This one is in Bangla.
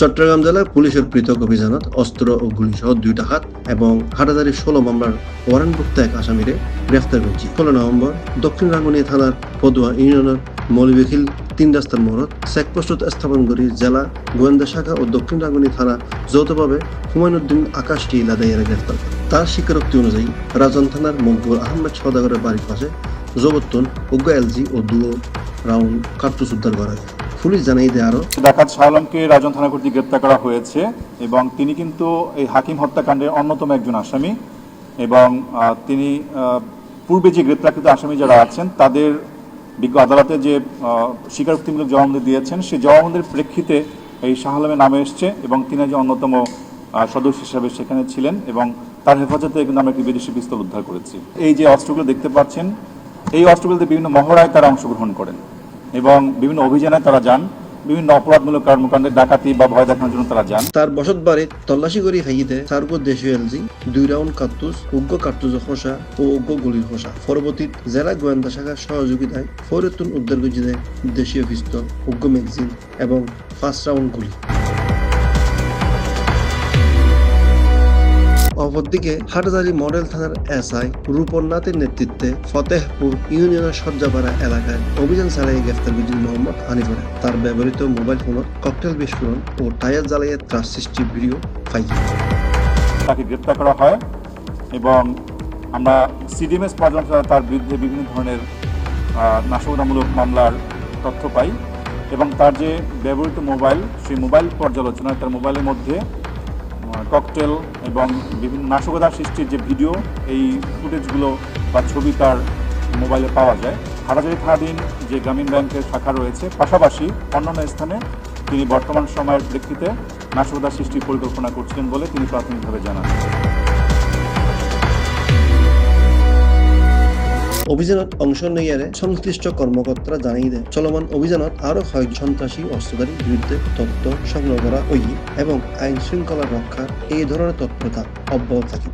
চট্টগ্রাম জেলায় পুলিশের পৃথক অভিযানত অস্ত্র ও গুলিসহ দুই ডাকাত এবং হাটাদারি ষোলো মামলার ওয়ারেন্টভুক্ত এক আসামিরে গ্রেফতার করেছি। ষোলো নভেম্বর দক্ষিণ রাঙ্গুনিয়া থানার পদুয়া ইউনিয়নের মৌলবিখিল তিন রাস্তার মোড়ত চেকপোস্ট স্থাপন করে জেলা গোয়েন্দা শাখা ও দক্ষিণ রাঙ্গুনি থানা যৌথভাবে হুমায়ুদ্দিন আকাশটি লাদাইয়ারে গ্রেফতার তার স্বীকারোক্তি অনুযায়ী রাজন থানার মকবুল আহমেদ সদাগরের বাড়ির পাশে জবত্তন অজ্ঞ এলজি ও দুও রাউন্ড কার্তুস উদ্ধার করা হয়। পুলিশ জানাই দেয় আরও ডাকাত শাহ আলমকে রাজন থানা কর্তৃক গ্রেপ্তার করা হয়েছে এবং তিনি কিন্তু এই হাকিম হত্যাকাণ্ডের অন্যতম একজন আসামি এবং তিনি পূর্বে যে গ্রেপ্তারকৃত আসামি যারা আছেন, তাদের বিজ্ঞ আদালতে যে স্বীকারোক্তিমূলক জবানবন্দি দিয়েছেন, সেই জবানবন্দির প্রেক্ষিতে এই শাহ আলমের নামে এসছে এবং তিনি যে অন্যতম সদস্য হিসাবে সেখানে ছিলেন এবং তার হেফাজতে কিন্তু আমরা একটি বিদেশি পিস্তল উদ্ধার করেছি। এই যে অস্ত্রগুলো দেখতে পাচ্ছেন, এই অস্ত্রগুলোতে বিভিন্ন মহড়ায় তারা অংশগ্রহণ করেন। এবং বিভিন্ন অভিযানে তারা যান, বিভিন্ন অপরাধমূলক কর্মকাণ্ডে ডাকাতি বা ভয় দেখানোর জন্য তারা যান। তার বসত বারে তল্লাশি করি হাইতে উপর দেশীয় এলজি, দুই রাউন্ড কার্তুজ, উগ্র কার্তুজ খোসা ও উগ্র গুলির খোসা। পরবর্তী জেলা গোয়েন্দা শাখার সহযোগিতায় ফরিদুন উদ্ধার করেছে দেশীয় পিস্তল, উগ্র ম্যাগজিন এবং ফার্স্ট রাউন্ড গুলি। অপরদিকে হাটজারি মডেল থানার এসআই রূপনাথের নেতৃত্বে ফতেহপুর ইউনিয়নের সজ্জাপাড়া এলাকায় অভিযান চালিয়ে গ্রেফতার করেছেন মোহাম্মদ হানিফারে তার ব্যবহৃত মোবাইল ফোনত ককটেল বিস্ফোরণ ও টায়ার জ্বালিয়ে ত্রাস সৃষ্টি ভিডিও পাই তাকে গ্রেপ্তার করা হয় এবং আমরা সিডিএমএস পর্যালোচনা তার বিরুদ্ধে বিভিন্ন ধরনের নাশকতামূলক মামলার তথ্য পাই এবং তার যে ব্যবহৃত মোবাইল, সেই মোবাইল পর্যালোচনায় তার মোবাইলের মধ্যে ককটেল এবং বিভিন্ন নাশকতা সৃষ্টির যে ভিডিও এই ফুটেজগুলো বা ছবি তার মোবাইলে পাওয়া যায়। হারাজারি থানাধীন যে গ্রামীণ ব্যাংকের শাখা রয়েছে, পাশাপাশি অন্যান্য স্থানে তিনি বর্তমান সময়ের প্রেক্ষিতে নাশকতা সৃষ্টির পরিকল্পনা করছিলেন বলে তিনি প্রাথমিকভাবে জানান। অভিযানত অংশ নেয়ারে সংশ্লিষ্ট কর্মকর্তারা জানিয়ে দেয়। চলমান অভিযানত আরও হয় সন্ত্রাসী অস্ত্রধারীর বিরুদ্ধে তথ্য সংগ্রহ করা হই এবং আইন শৃঙ্খলা রক্ষার এই ধরনের তৎপরতা অব্যাহত থাকে